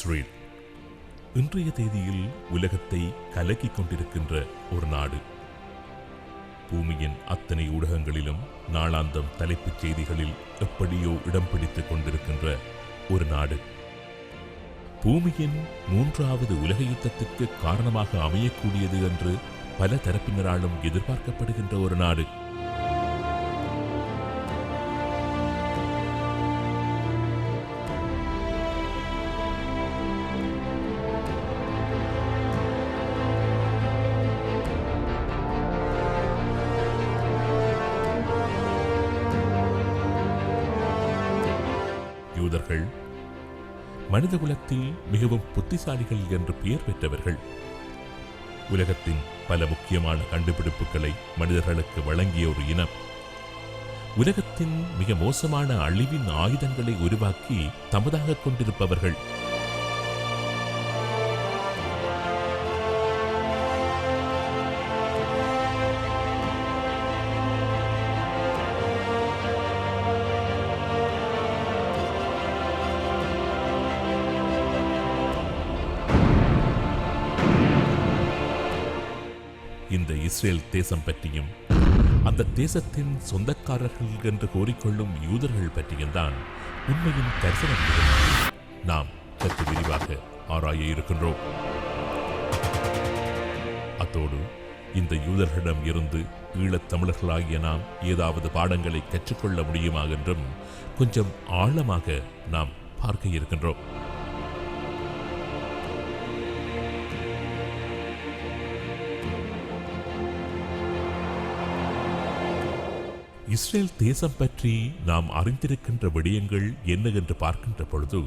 Israel இன்றைய தேதியில் உலகத்தை கலக்கிக் கொண்டிருக்கின்ற ஒரு நாடு. பூமியின் அத்தனை ஊடகங்களிலும் நாளாந்தம் தலைப்புச் செய்திகளில் எப்படியோ இடம் பிடித்துக் கொண்டிருக்கின்ற ஒரு நாடு. பூமியின் மூன்றாவது உலக யுத்தத்திற்கு காரணமாக அமையக்கூடியது என்று பல தரப்பினராலும் எதிர்பார்க்கப்படுகின்ற ஒரு நாடு. மனித குலத்தில் மிகவும் புத்திசாலிகள் என்று பெயர் பெற்றவர்கள். உலகத்தின் பல முக்கியமான கண்டுபிடிப்புகளை மனிதர்களுக்கு வழங்கிய ஒரு இனம் உலகத்தின் மிக மோசமான அழிவின் ஆயுதங்களை உருவாக்கி தமதாக கொண்டிருப்பவர்கள். இஸ்ரேல் தேசம் பற்றியும் அந்த தேசத்தின் சொந்தக்காரர்கள் என்று கூறிக்கொள்ளும் யூதர்கள் பற்றியும் தான் உண்மையின் தரிசனம் நாம் சற்று விரிவாக ஆராய இருக்கின்றோம். அத்தோடு இந்த யூதர்களிடம் இருந்து ஈழத் தமிழர்களாகிய நாம் ஏதாவது பாடங்களை கற்றுக்கொள்ள முடியுமா என்றும் கொஞ்சம் ஆழமாக நாம் பார்க்க இருக்கின்றோம். இஸ்ரேல் தேசம் பற்றி நாம் அறிந்திருக்கின்ற விடயங்கள் என்ன என்று பார்க்கின்ற பொழுது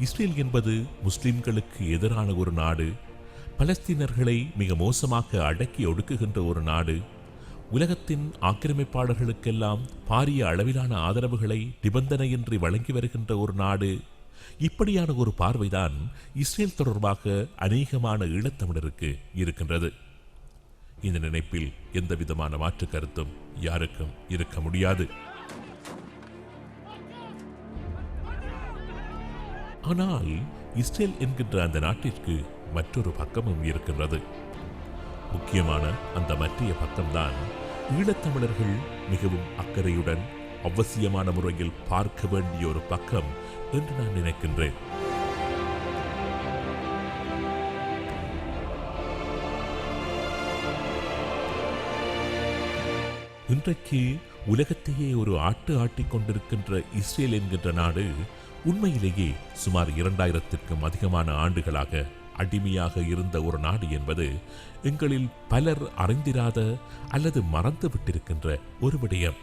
இஸ்ரேல் என்பது முஸ்லிம்களுக்கு எதிரான ஒரு நாடு பலஸ்தீனர்களை மிக மோசமாக அடக்கி ஒடுக்குகின்ற ஒரு நாடு உலகத்தின் ஆக்கிரமிப்பாளர்களுக்கெல்லாம் பாரிய அளவிலான ஆதரவுகளை நிபந்தனையின்றி வழங்கி வருகின்ற ஒரு நாடு. இப்படியான ஒரு பார்வைதான் இஸ்ரேல் தொடர்பாக அநேகமான ஈழத்தமிழருக்கு இருக்கின்றது. இந்த நினைப்பில் எந்த விதமான மாற்று கருத்தும் யாருக்கும் இருக்க முடியாது. ஆனால் இஸ்ரேல் என்கின்ற அந்த நாட்டிற்கு மற்றொரு பக்கமும் இருக்கின்றது. முக்கியமான அந்த மற்றைய பக்கம்தான் ஈழத்தமிழர்கள் மிகவும் அக்கறையுடன் அவசியமான முறையில் பார்க்க வேண்டிய ஒரு பக்கம் என்று நான் நினைக்கின்றேன். இன்றைக்கு உலகத்தையே ஒரு ஆட்டு ஆட்டிக் கொண்டிருக்கின்ற இஸ்ரேல் என்கின்ற நாடு உண்மையிலேயே சுமார் இரண்டாயிரத்திற்கும் அதிகமான ஆண்டுகளாக அடிமையாக இருந்த ஒரு நாடு என்பது எங்களில் பலர் அறிந்திராத அல்லது மறந்து விட்டிருக்கின்ற ஒரு விடயம்.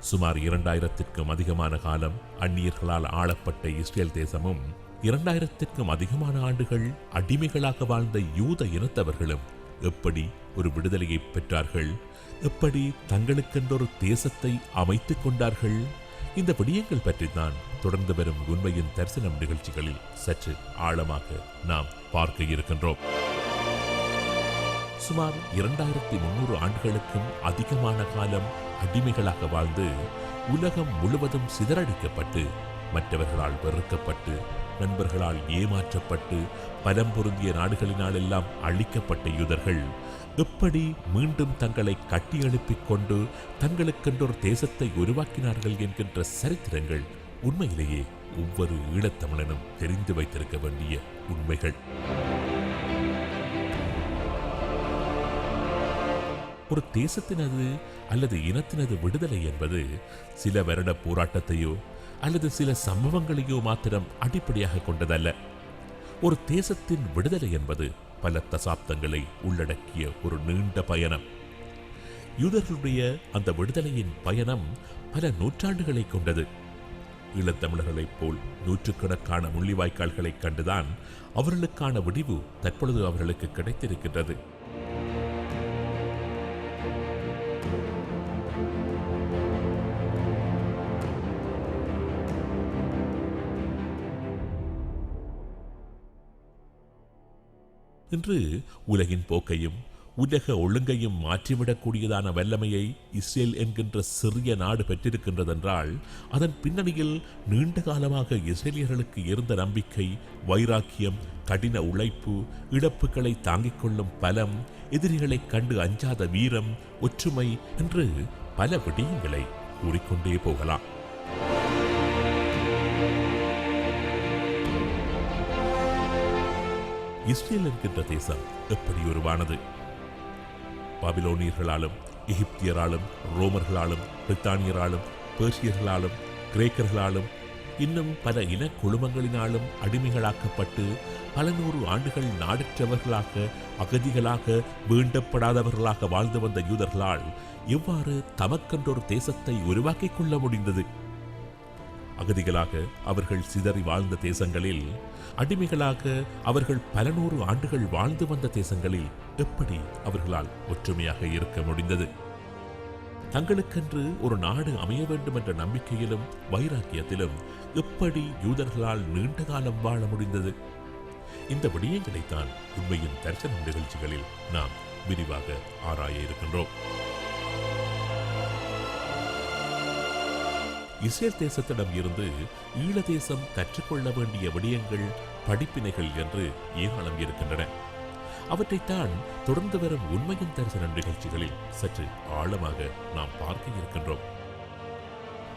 சுமார் இரண்டாயிரத்திற்கும் அதிகமான காலம் அந்நியர்களால் ஆளப்பட்ட இஸ்ரேல் தேசமும் இரண்டாயிரத்திற்கும் அதிகமான ஆண்டுகள் அடிமைகளாக வாழ்ந்த யூத இனத்தவர்களும் எப்படி ஒரு விடுதலையை பெற்றார்கள்? எப்படி தங்களுக்கென்றொரு தேசத்தை அமைத்துக் கொண்டார்கள்? இந்த விடயங்கள் பற்றி தான் தொடர்ந்து வரும் உண்மையின் தரிசனம் நிகழ்ச்சிகளில் சற்று ஆழமாக நாம் பார்க்க இருக்கின்றோம். சுமார் இரண்டாயிரத்தி முன்னூறு ஆண்டுகளுக்கும் அதிகமான காலம் அடிமைகளாக வாழ்ந்து உலகம் முழுவதும் சிதறடிக்கப்பட்டு மற்றவர்களால் வெறுக்கப்பட்டு நண்பர்களால் ஏமாற்றப்பட்டு பலம் பொருந்திய நாடுகளினாலெல்லாம் அழிக்கப்பட்ட யூதர்கள் எப்படி மீண்டும் தங்களை கட்டியெழுப்பிக் கொண்டு தங்களுக்கென்றொரு தேசத்தை உருவாக்கினார்கள் என்கின்ற சரித்திரங்கள் உண்மையிலேயே ஒவ்வொரு ஈழத்தமிழனும் தெரிந்து வைத்திருக்க வேண்டிய உண்மைகள். ஒரு தேசத்தினது அல்லது இனத்தினது விடுதலை என்பது சில வருட போராட்டத்தையோ அல்லது சில சம்பவங்களையோ மாத்திரம் அடிப்படையாக கொண்டதல்ல. ஒரு தேசத்தின் விடுதலை என்பது பல தசாப்தங்களை உள்ளடக்கிய ஒரு நீண்ட பயணம். யூதர்களுடைய அந்த விடுதலையின் பயணம் பல நூற்றாண்டுகளை கொண்டது. ஈழத்தமிழர்களைப் போல் நூற்றுக்கணக்கான முள்ளிவாய்க்கால்களைக் கண்டுதான் அவர்களுக்கான விடிவு தற்பொழுது அவர்களுக்கு கிடைத்திருக்கின்றது. இன்று உலகின் போக்கையும் உலக ஒழுங்கையும் மாற்றிவிடக்கூடியதான வல்லமையை இஸ்ரேல் என்கின்ற சிறிய நாடு பெற்றிருக்கின்றதென்றால் அதன் பின்னணியில் நீண்ட காலமாக இஸ்ரேலியர்களுக்கு இருந்த நம்பிக்கை வைராக்கியம் கடின உழைப்பு இழப்புகளை தாங்கிக் கொள்ளும் பலம் எதிரிகளைக் கண்டு அஞ்சாத வீரம் ஒற்றுமை என்று பல விடயங்களை கூறிக்கொண்டே போகலாம். இஸ்ரேல் என்கின்ற தேசம் எப்படி உருவானது? பாபிலோனியர்களாலும் எகிப்தியராலும் ரோமர்களாலும் பிரித்தானியராலும் பேர்சியர்களாலும் கிரேக்கர்களாலும் இன்னும் பல இன குழுமங்களினாலும் அடிமைகளாக்கப்பட்டு பல நூறு ஆண்டுகள் நாடற்றவர்களாக அகதிகளாக வேண்டப்படாதவர்களாக வாழ்ந்து வந்த யூதர்களால் எவ்வாறு தமக்கென்றொரு தேசத்தை உருவாக்கிக் கொள்ள முடிந்தது? அகதிகளாக அவர்கள் சிதறி வாழ்ந்த தேசங்களில் அடிமைகளாக அவர்கள் பல நூறு ஆண்டுகள் வாழ்ந்து வந்த தேசங்களில் எப்படி அவர்களால் ஒற்றுமையாக இருக்க முடிந்தது? தங்களுக்கென்று ஒரு நாடு அமைய வேண்டும் என்ற நம்பிக்கையிலும் வைராக்கியத்திலும் எப்படி யூதர்களால் நீண்ட காலம் வாழ முடிந்தது? இந்த விடயங்களைத்தான் உண்மையின் தரிசனம் நிகழ்ச்சிகளில் நாம் விரிவாக ஆராய இருக்கின்றோம். இஸ்ரேல் தேசத்திடம் இருந்து ஈழ தேசம் கற்றுக்கொள்ள வேண்டிய விடயங்கள் படிப்பினைகள் என்று ஏராளம் இருக்கின்றன. அவற்றைத்தான் தொடர்ந்து வரும் உண்மையின் தரிசன நிகழ்ச்சிகளில் சற்று ஆழமாக நாம் பார்க்க இருக்கின்றோம்.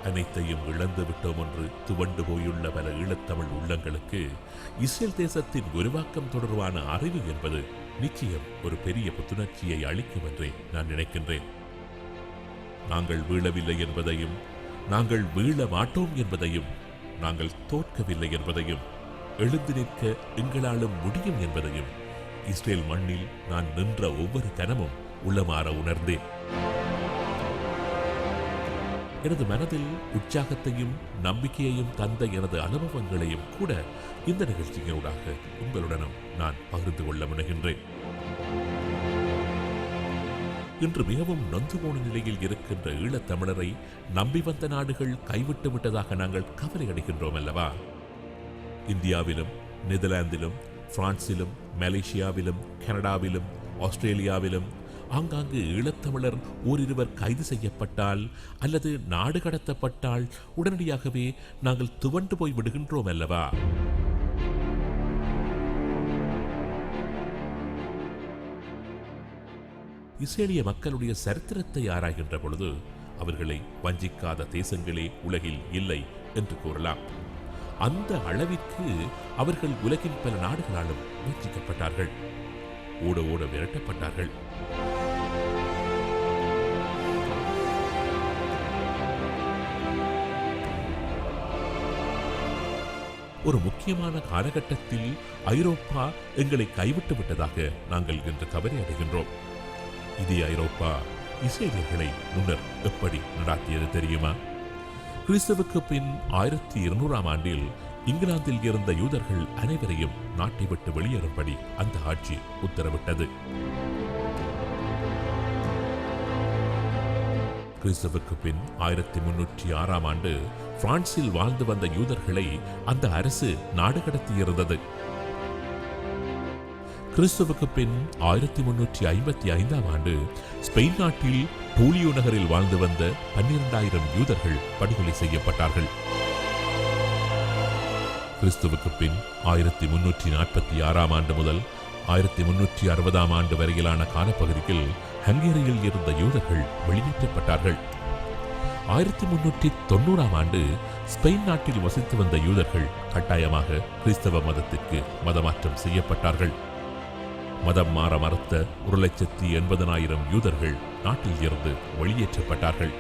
அனைத்தையும் இழந்து விட்டோம் என்று துவண்டு போயுள்ள பல ஈழத்தமிழ் உள்ளங்களுக்கு இஸ்ரேல் தேசத்தின் உருவாக்கம் தொடர்பான அறிவு என்பது நிச்சயம் ஒரு பெரிய புத்துணர்ச்சியை அளிக்கும் என்றே நான் நினைக்கின்றேன். நாங்கள் வீழவில்லை என்பதையும் நாங்கள் வீழ மாட்டோம் என்பதையும் நாங்கள் தோற்கவில்லை என்பதையும் எழுந்து நிற்க எங்களாலும் முடியும் என்பதையும் இஸ்ரேல் மண்ணில் நான் நின்ற ஒவ்வொரு கணமும் உள்ளமாற உணர்ந்தேன். எனது மனதில் உற்சாகத்தையும் நம்பிக்கையையும் தந்த எனது அனுபவங்களையும் கூட இந்த நிகழ்ச்சியினூடாக உங்களுடனும் நான் பகிர்ந்து கொள்ள முனைகின்றேன். இன்று மிகவும் நொந்து போன நிலையில் இருக்கின்ற ஈழத்தமிழரை நம்பி வந்த நாடுகள் கைவிட்டு விட்டதாக நாங்கள் கவலை அடைகின்றோம் அல்லவா? இந்தியாவிலும் நெதர்லாந்திலும் பிரான்சிலும் மலேசியாவிலும் கனடாவிலும் ஆஸ்திரேலியாவிலும் ஆங்காங்கு ஈழத்தமிழர் ஓரிருவர் கைது செய்யப்பட்டால் அல்லது நாடு கடத்தப்பட்டால் உடனடியாகவே நாங்கள் துவண்டு போய் விடுகின்றோம் அல்லவா? இஸ்ரேலிய மக்களுடைய சரித்திரத்தை ஆராய்கின்ற பொழுது அவர்களை வஞ்சிக்காத தேசங்களே உலகில் இல்லை என்று கூறலாம். அந்த அளவிற்கு அவர்கள் உலகின் பல நாடுகளாலும் வஞ்சிக்கப்பட்டார்கள். ஓட ஓட விரட்டப்பட்டார்கள். ஒரு முக்கியமான காலகட்டத்தில் ஐரோப்பா எங்களை கைவிட்டு விட்டதாக நாங்கள் இன்று கவலை அடைகின்றோம். இதே ஐரோப்பா இஸ்ரேலியர்களை முன்னர் எப்படி நடாத்தியது தெரியுமா? கிறிஸ்தவுக்கு பின் ஆயிரத்தி இருநூறாம் ஆண்டில் இங்கிலாந்தில் இருந்த யூதர்கள் அனைவரையும் நாட்டை விட்டு வெளியேறும்படி அந்த ஆட்சி உத்தரவிட்டது. கிறிஸ்தவுக்கு பின் ஆயிரத்தி முன்னூற்றி ஆறாம் ஆண்டு பிரான்சில் வாழ்ந்து வந்த யூதர்களை அந்த அரசு நாடு கடத்தியிருந்தது. கிறிஸ்துவுக்கு பின் ஆயிரத்தி முன்னூற்றி ஐம்பத்தி ஐந்தாம் ஆண்டு ஸ்பெயின் நாட்டில் டூலியோ நகரில் வாழ்ந்து வந்த பன்னிரண்டாயிரம் யூதர்கள் படுகொலை செய்யப்பட்டார்கள். கிறிஸ்துவுக்கு பின் ஆயிரத்தி முன்னூற்றி நாற்பத்தி ஆறாம் ஆண்டு முதல் ஆயிரத்தி முன்னூற்றி அறுபதாம் ஆண்டு வரையிலான காலப்பகுதியில் ஹங்கேரியில் இருந்த யூதர்கள் வெளியேற்றப்பட்டார்கள். ஆயிரத்தி முன்னூற்றி தொண்ணூறாம் ஆண்டு ஸ்பெயின் நாட்டில் வசித்து வந்த யூதர்கள் கட்டாயமாக கிறிஸ்தவ மதத்திற்கு மதமாற்றம் செய்யப்பட்டார்கள். மதம் மாற மறுத்த ஒரு லட்சத்தி எண்பதனாயிரம் யூதர்கள் நாட்டில் இருந்து வெளியேற்றப்பட்டார்கள்.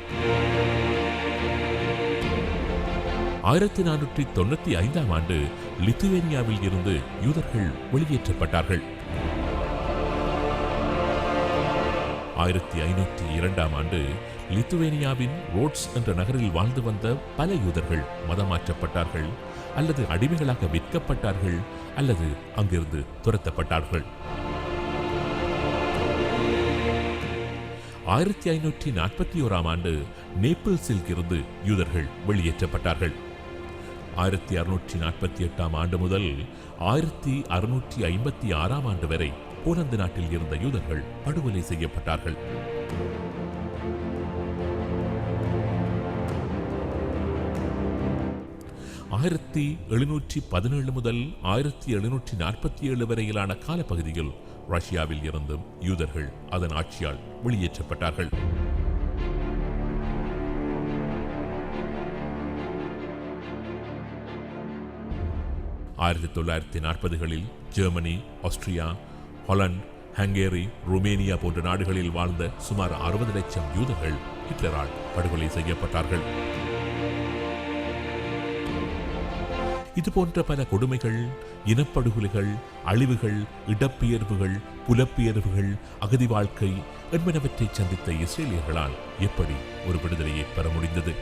ஆயிரத்தி நானூற்றி தொண்ணூத்தி ஐந்தாம் ஆண்டு லித்துவேனியாவில் இருந்து யூதர்கள் வெளியேற்றப்பட்டார்கள். ஆயிரத்தி ஐநூற்றி இரண்டாம் ஆண்டு லித்துவேனியாவின் ரோட்ஸ் என்ற நகரில் வாழ்ந்து வந்த பல யூதர்கள் மதமாற்றப்பட்டார்கள் அல்லது அடிமைகளாக விற்கப்பட்டார்கள் அல்லது அங்கிருந்து துரத்தப்பட்டார்கள். ஆயிரத்தி ஐநூற்றி நாற்பத்தி ஓராம் ஆண்டு நேப்பிள்ஸில் இருந்து யூதர்கள் வெளியேற்றப்பட்டார்கள். ஆயிரத்தி அறுநூற்றி நாற்பத்தி எட்டாம் ஆண்டு முதல் ஆயிரத்தி அறுநூற்றி ஐம்பத்தி ஆறாம் ஆண்டு வரை போலந்து நாட்டில் இருந்த யூதர்கள் படுகொலை செய்யப்பட்டார்கள். ஆயிரத்தி எழுநூற்றி பதினேழு முதல் ஆயிரத்தி எழுநூற்றி நாற்பத்தி ஏழு வரையிலான காலப்பகுதியில் ரஷ்யாவில் இருந்தும் யூதர்கள் அதன் ஆட்சியால் வெளியேற்றப்பட்டார்கள். ஆயிரத்தி தொள்ளாயிரத்தி நாற்பதுகளில் Germany Austria Holland Hungary Romania போன்ற நாடுகளில் வாழ்ந்த சுமார் அறுபது லட்சம் யூதர்கள் ஹிட்லரால் படுகொலை செய்யப்பட்டார்கள். இது போன்ற பல கொடுமைகள் இனப்படுகொலைகள் அழிவுகள் இடப்பெயர்வுகள் புலப்பெயர்வுகள் அகதி வாழ்க்கை என்பனவற்றை சந்தித்த இஸ்ரேலியர்களால் எப்படி ஒரு விடுதலையை பெற முடிந்தது?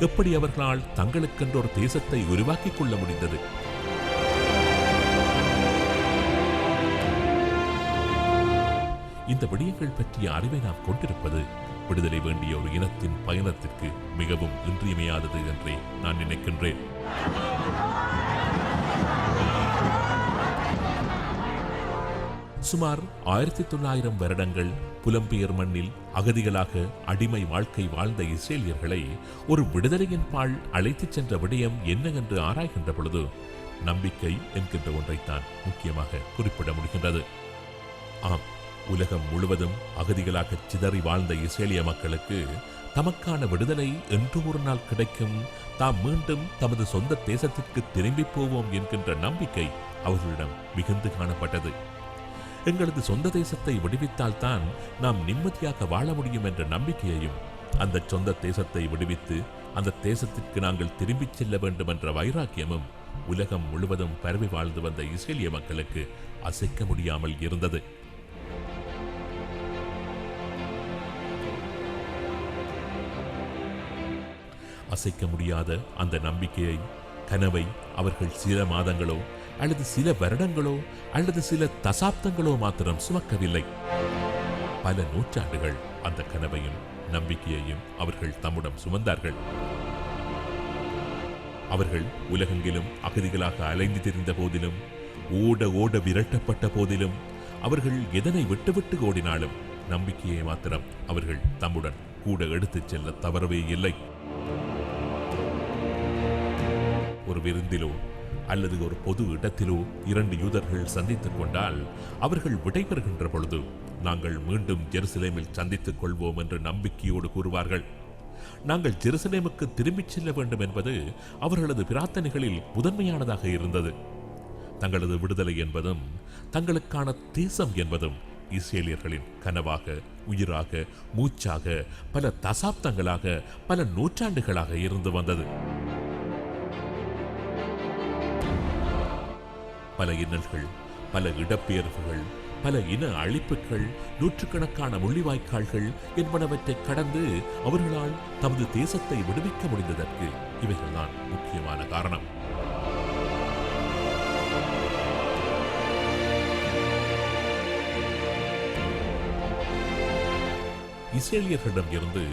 எப்படி அவர்களால் தங்களுக்கென்ற ஒரு தேசத்தை உருவாக்கிக் கொள்ள முடிந்தது? இந்த விடயங்கள் பற்றிய அறிவை நாம் கொண்டிருப்பது விடுதலை வேண்டிய ஒரு இனத்தின் பயணத்திற்கு மிகவும் இன்றியமையாதது என்றே நான் நினைக்கின்றேன். சுமார் ஆயிரத்தி தொள்ளாயிரம் வருடங்கள் புலம்பெயர் மண்ணில் அகதிகளாக அடிமை வாழ்க்கை வாழ்ந்த இஸ்ரேலியர்களை ஒரு விடுதலையின் பால் அழைத்துச் சென்ற விடயம் என்ன என்று ஆராய்கின்ற பொழுது நம்பிக்கை என்கின்ற ஒன்றைத்தான் முக்கியமாக குறிப்பிட முடிகின்றது. ஆம் உலகம் முழுவதும் அகதிகளாக சிதறி வாழ்ந்த இஸ்ரேலிய மக்களுக்கு தமக்கான விடுதலை என்று ஒரு நாள் கிடைக்கும். தாம் மீண்டும் தமது சொந்த தேசத்திற்கு திரும்பி போவோம் என்கின்ற நம்பிக்கை அவர்களிடம் மிகுந்து காணப்பட்டது. எங்களது சொந்த தேசத்தை விடுவித்தால்தான் நாம் நிம்மதியாக வாழ முடியும் என்ற நம்பிக்கையையும் அந்த சொந்த தேசத்தை விடுவித்து அந்த தேசத்திற்கு நாங்கள் திரும்பிச் செல்ல வேண்டும் என்ற வைராக்கியமும் உலகம் முழுவதும் பரவி வாழ்ந்து வந்த இஸ்ரேலிய மக்களுக்கு அசைக்க முடியாமல் இருந்தது. அசைக்க முடியாத அந்த நம்பிக்கையை கனவை அவர்கள் சில மாதங்களோ அல்லது சில வருடங்களோ அல்லது சில தசாப்தங்களோ மாத்திரம் சுமக்கவில்லை. பல நூற்றாண்டுகள் அந்த கனவையும் நம்பிக்கையையும் அவர்கள் தம்முடன் சுமந்தார்கள். அவர்கள் உலகெங்கிலும் அகதிகளாக அலைந்து திரிந்த போதிலும் ஓட ஓட விரட்டப்பட்ட போதிலும் அவர்கள் எதனை விட்டுவிட்டு ஓடினாலும் நம்பிக்கையை மாத்திரம் அவர்கள் தம்முடன் கூட எடுத்துச் செல்ல தவறவே இல்லை. ஒரு விருந்திலோ அல்லது ஒரு பொது இடத்திலோ இரண்டு யூதர்கள் சந்தித்துக் கொண்டால் அவர்கள் விடைபெறுகின்ற பொழுது நாங்கள் மீண்டும் ஜெருசலேமில் சந்தித்துக் கொள்வோம் என்று நம்பிக்கையோடு கூறுவார்கள். நாங்கள் ஜெருசலேமுக்கு திரும்பிச் செல்ல வேண்டும் என்பது அவர்களது பிரார்த்தனைகளில் முதன்மையானதாக இருந்தது. தங்களது விடுதலை என்பதும் தங்களுக்கான தேசம் என்பதும் இஸ்ரேலியர்களின் கனவாக உயிராக மூச்சாக பல தசாப்தங்களாக பல நூற்றாண்டுகளாக இருந்து வந்தது. பல இன்னல்கள் பல இடப்பெயர்வுகள் பல இன அழிப்புகள் நூற்றுக்கணக்கான முள்ளிவாய்க்கால்கள் என்பனவற்றை கடந்து அவர்களால் தமது தேசத்தை விடுவிக்க முடிந்ததற்கு இவைகள்தான் முக்கியமான காரணம். இஸ்ரேலியர்களிடம் இருந்து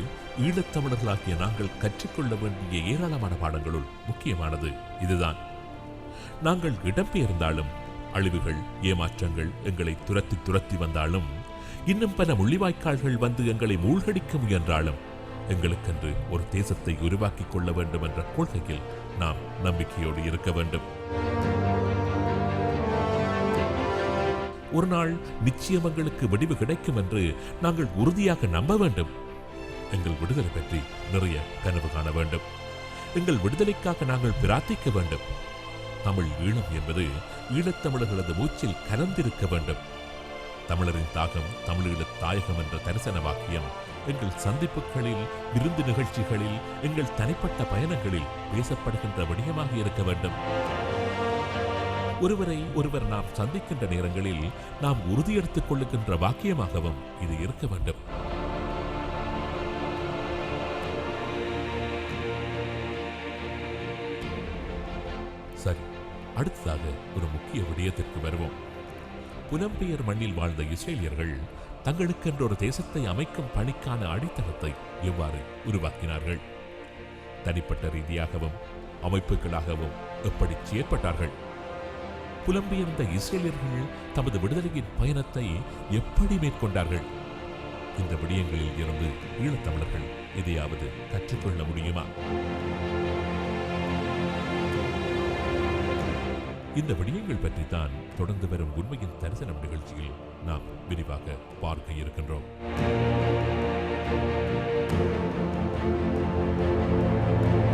ஈழத்தமிழர்களாகிய நாங்கள் கற்றுக்கொள்ள வேண்டிய ஏராளமான பாடங்களுள் முக்கியமானது இதுதான். நாங்கள் இடம்பெயர்ந்தாலும் அழிவுகள் ஏமாற்றங்கள் எங்களை துரத்தி துரத்தி வந்தாலும் இன்னும் பல முள்ளிவாய்க்கால்கள் வந்து எங்களை மூழ்கடிக்க முயன்றாலும் எங்களுக்கென்று ஒரு தேசத்தை உருவாக்கிக் கொள்ள வேண்டும் என்ற கொள்கையில் நாம் நம்பிக்கையோடு இருக்க வேண்டும். ஒரு நாள் நிச்சயம் எங்களுக்கு விடிவு கிடைக்கும் என்று நாங்கள் உறுதியாக நம்ப வேண்டும். எங்கள் விடுதலை பற்றி நிறைய கனவு காண வேண்டும். எங்கள் விடுதலைக்காக நாங்கள் பிரார்த்திக்க வேண்டும். தமிழ் ஈழம் என்பது ஈழத்தமிழர்களது மூச்சில் கலந்திருக்க வேண்டும். தமிழரின் தாகம் தமிழீழத் தாயகம் என்ற தரிசன வாக்கியம் எங்கள் சந்திப்புகளில் விருந்து நிகழ்ச்சிகளில் எங்கள் தனிப்பட்ட பயணங்களில் பேசப்படுகின்ற விடயமாக இருக்க வேண்டும். ஒருவரை ஒருவர் நாம் சந்திக்கின்ற நேரங்களில் நாம் உறுதியெடுத்துக் கொள்ளுகின்ற வாக்கியமாகவும் இது இருக்க வேண்டும். சரி. அடுத்ததாக ஒரு முக்கிய விடயத்திற்கு வருவோம். புலம்பெயர் மண்ணில் வாழ்ந்த இஸ்ரேலியர்கள் தங்களுக்கென்ற ஒரு தேசத்தை அமைக்கும் பணிக்கான அடித்தளத்தை எவ்வாறு உருவாக்கினார்கள்? தனிப்பட்ட ரீதியாகவும் அமைப்புகளாகவும் எப்படி செயற்பட்டார்கள்? புலம்பெயர்ந்த இஸ்ரேலியர்கள் தமது விடுதலையின் பயணத்தை எப்படி மேற்கொண்டார்கள்? இந்த விடயங்களில் இருந்து ஈழத்தமிழர்கள் எதையாவது கற்றுக்கொள்ள முடியுமா? இந்த விடயங்கள் பற்றித்தான் தொடர்ந்து வரும் உண்மையின் தரிசனம் நிகழ்ச்சியில் நாம் விரிவாக பார்க்க இருக்கின்றோம். thank you